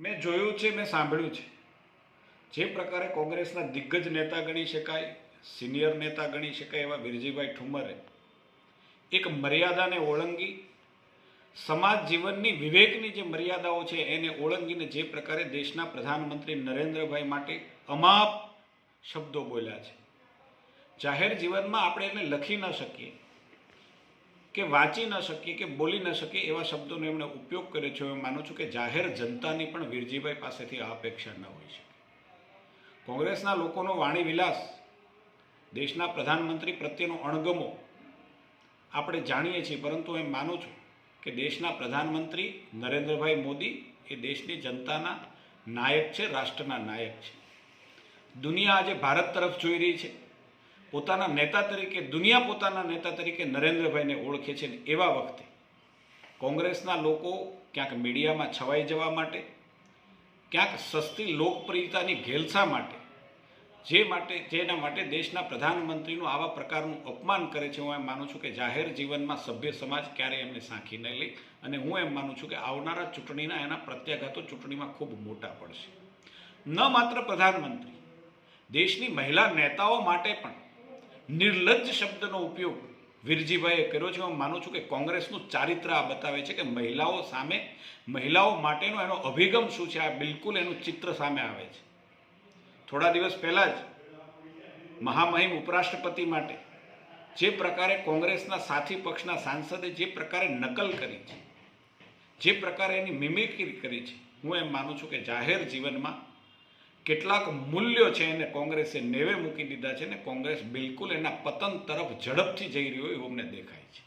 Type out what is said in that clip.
મેં જોયું છે, મેં સાંભળ્યું છે. જે પ્રકારે કોંગ્રેસના દિગ્ગજ નેતા ગણી શકાય, સિનિયર નેતા ગણી શકાય એવા વિરજીભાઈ ઠુમરે એક મર્યાદાને ઓળંગી, સમાજ જીવનની વિવેકની જે મર્યાદાઓ છે, એને ઓળંગીને જે પ્રકારે દેશના પ્રધાનમંત્રી નરેન્દ્રભાઈ માટે અમાપ શબ્દો બોલ્યા છે. જાહેર જીવનમાં આપણે એને લખી ન શકીએ. કે વાંચી ન શકીએ કે બોલી ન શકીએ એવા શબ્દોનો એમણે ઉપયોગ કર્યો છે. હું માનું છું કે જાહેર જનતાની પણ વીરજીભાઈ પાસેથી આ અપેક્ષા ન હોય છે કોંગ્રેસના લોકોનો વાણી વિલાસ, દેશના પ્રધાનમંત્રી પ્રત્યેનો અણગમો આપણે જાણીએ છીએ, પરંતુ એમ માનું છું કે દેશના પ્રધાનમંત્રી નરેન્દ્રભાઈ મોદી એ દેશની જનતાના નાયક છે, રાષ્ટ્રના નાયક છે. દુનિયા આજે ભારત તરફ જોઈ રહી છે. પોતાના નેતા તરીકે, દુનિયા પોતાના નેતા તરીકે નરેન્દ્રભાઈને ઓળખે છે ને એવા વખતે કોંગ્રેસના લોકો ક્યાંક મીડિયામાં છવાઈ જવા માટે, ક્યાંક સસ્તી લોકપ્રિયતાની ઘેલસા માટે, જે માટે જેના માટે દેશના પ્રધાનમંત્રીનું આવા પ્રકારનું અપમાન કરે છે, હું એમ માનું છું કે જાહેર જીવનમાં સભ્ય સમાજ ક્યારેય એમને સાંખી નહીં લે અને હું એમ માનું છું કે આવનારા ચૂંટણીના એના પ્રત્યાઘાતો ચૂંટણીમાં ખૂબ મોટા પડશે. ન માત્ર પ્રધાનમંત્રી, દેશની મહિલા નેતાઓ માટે પણ નિર્લજ્જ શબ્દનો ઉપયોગ વિરજીભાઈએ કર્યો છે. હું માનું છું કે કોંગ્રેસનું ચારિત્ર આ બતાવે છે કે મહિલાઓ સામે, મહિલાઓ માટેનો એનો અભિગમ શું છે? આ બિલકુલ એનું ચિત્ર સામે આવે છે. થોડા દિવસ પહેલાં જ મહામહિમ ઉપરાષ્ટ્રપતિ માટે જે પ્રકારે કોંગ્રેસના સાથી પક્ષના સાંસદે જે પ્રકારે નકલ કરી છે, જે પ્રકારે એની મિમિક્રી કરી છે, હું એમ માનું છું કે જાહેર જીવનમાં કેટલાક મૂલ્યો છે એને કોંગ્રેસે નેવે મૂકી દીધા છે ને કોંગ્રેસ બિલકુલ એના પતન તરફ ઝડપથી જઈ રહ્યો હોય એવું અમને દેખાય છે.